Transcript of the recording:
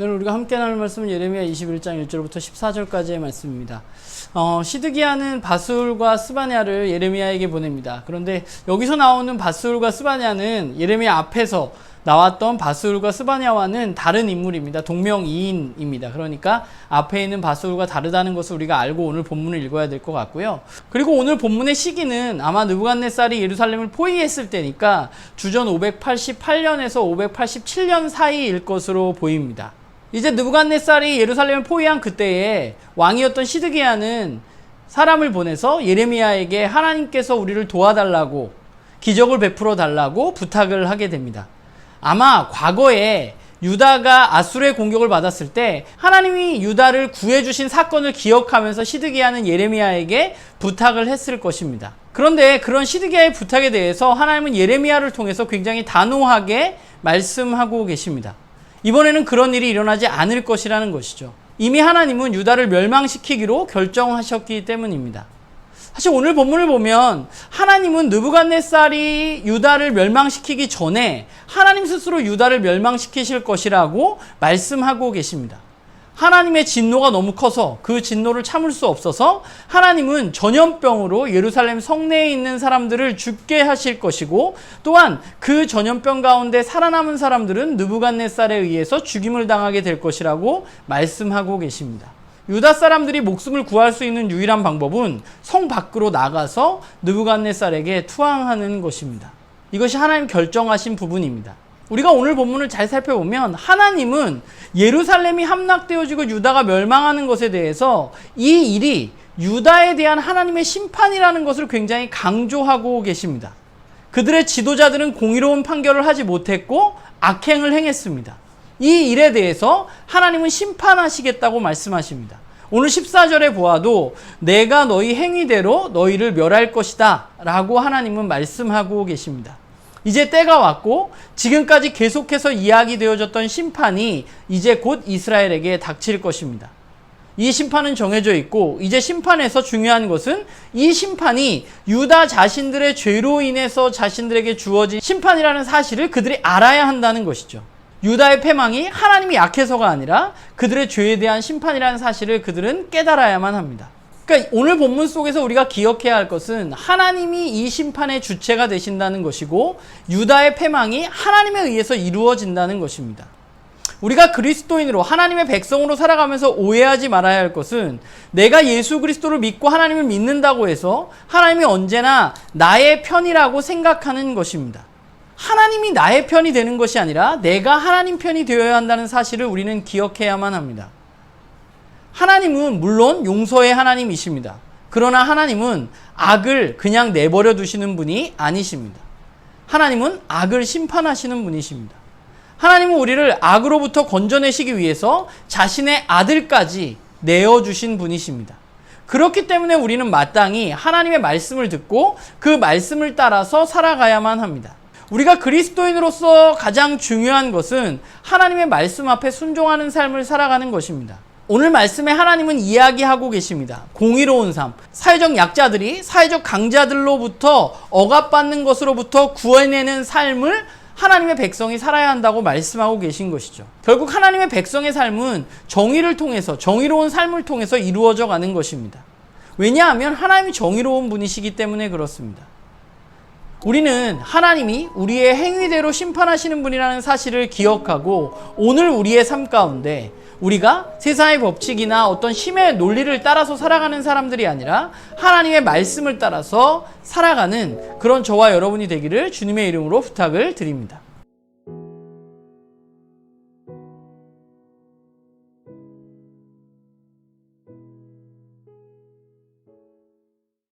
우리가 함께 나눌 말씀은 예레미야 21장 1절부터 14절까지의 말씀입니다. 어, 시드기야는 바술과 스바냐를 예레미야에게 보냅니다. 그런데 여기서 나오는 바술과 스바냐는 예레미야 앞에서 나왔던 바술과 스바냐와는 다른 인물입니다. 동명이인입니다. 그러니까 앞에 있는 바술과 다르다는 것을 우리가 알고 오늘 본문을 읽어야 될 것 같고요. 그리고 오늘 본문의 시기는 아마 느부갓네살이 예루살렘을 포위했을 때니까 주전 588년에서 587년 사이일 것으로 보입니다. 이제 느부갓네살이 예루살렘을 포위한 그때에 왕이었던 시드기야는 사람을 보내서 예레미야에게 하나님께서 우리를 도와달라고 기적을 베풀어 달라고 부탁을 하게 됩니다. 아마 과거에 유다가 아수르의 공격을 받았을 때 하나님이 유다를 구해주신 사건을 기억하면서 시드기야는 예레미야에게 부탁을 했을 것입니다. 그런데 그런 시드기야의 부탁에 대해서 하나님은 예레미야를 통해서 굉장히 단호하게 말씀하고 계십니다. 이번에는 그런 일이 일어나지 않을 것이라는 것이죠. 이미 하나님은 유다를 멸망시키기로 결정하셨기 때문입니다. 사실 오늘 본문을 보면 하나님은 느부갓네살이 유다를 멸망시키기 전에 하나님 스스로 유다를 멸망시키실 것이라고 말씀하고 계십니다. 하나님의 진노가 너무 커서 그 진노를 참을 수 없어서 하나님은 전염병으로 예루살렘 성내에 있는 사람들을 죽게 하실 것이고 또한 그 전염병 가운데 살아남은 사람들은 느부갓네살에 의해서 죽임을 당하게 될 것이라고 말씀하고 계십니다. 유다 사람들이 목숨을 구할 수 있는 유일한 방법은 성 밖으로 나가서 느부갓네살에게 투항하는 것입니다. 이것이 하나님 결정하신 부분입니다. 우리가 오늘 본문을 잘 살펴보면 하나님은 예루살렘이 함락되어지고 유다가 멸망하는 것에 대해서 이 일이 유다에 대한 하나님의 심판이라는 것을 굉장히 강조하고 계십니다. 그들의 지도자들은 공의로운 판결을 하지 못했고 악행을 행했습니다. 이 일에 대해서 하나님은 심판하시겠다고 말씀하십니다. 오늘 14절에 보아도 내가 너희 행위대로 너희를 멸할 것이다 라고 하나님은 말씀하고 계십니다. 이제 때가 왔고 지금까지 계속해서 이야기되어졌던 심판이 이제 곧 이스라엘에게 닥칠 것입니다. 이 심판은 정해져 있고 이제 심판에서 중요한 것은 이 심판이 유다 자신들의 죄로 인해서 자신들에게 주어진 심판이라는 사실을 그들이 알아야 한다는 것이죠. 유다의 패망이 하나님이 약해서가 아니라 그들의 죄에 대한 심판이라는 사실을 그들은 깨달아야만 합니다. 그러니까 오늘 본문 속에서 우리가 기억해야 할 것은 하나님이 이 심판의 주체가 되신다는 것이고 유다의 패망이 하나님에 의해서 이루어진다는 것입니다. 우리가 그리스도인으로 하나님의 백성으로 살아가면서 오해하지 말아야 할 것은 내가 예수 그리스도를 믿고 하나님을 믿는다고 해서 하나님이 언제나 나의 편이라고 생각하는 것입니다. 하나님이 나의 편이 되는 것이 아니라 내가 하나님 편이 되어야 한다는 사실을 우리는 기억해야만 합니다. 하나님은 물론 용서의 하나님이십니다. 그러나 하나님은 악을 그냥 내버려 두시는 분이 아니십니다. 하나님은 악을 심판하시는 분이십니다. 하나님은 우리를 악으로부터 건져내시기 위해서 자신의 아들까지 내어주신 분이십니다. 그렇기 때문에 우리는 마땅히 하나님의 말씀을 듣고 그 말씀을 따라서 살아가야만 합니다. 우리가 그리스도인으로서 가장 중요한 것은 하나님의 말씀 앞에 순종하는 삶을 살아가는 것입니다. 오늘 말씀에 하나님은 이야기하고 계십니다. 공의로운 삶. 사회적 약자들이 사회적 강자들로부터 억압받는 것으로부터 구해내는 삶을 하나님의 백성이 살아야 한다고 말씀하고 계신 것이죠. 결국 하나님의 백성의 삶은 정의를 통해서, 정의로운 삶을 통해서 이루어져 가는 것입니다. 왜냐하면 하나님이 정의로운 분이시기 때문에 그렇습니다. 우리는 하나님이 우리의 행위대로 심판하시는 분이라는 사실을 기억하고 오늘 우리의 삶 가운데 우리가 세상의 법칙이나 어떤 힘의 논리를 따라서 살아가는 사람들이 아니라 하나님의 말씀을 따라서 살아가는 그런 저와 여러분이 되기를 주님의 이름으로 부탁을 드립니다.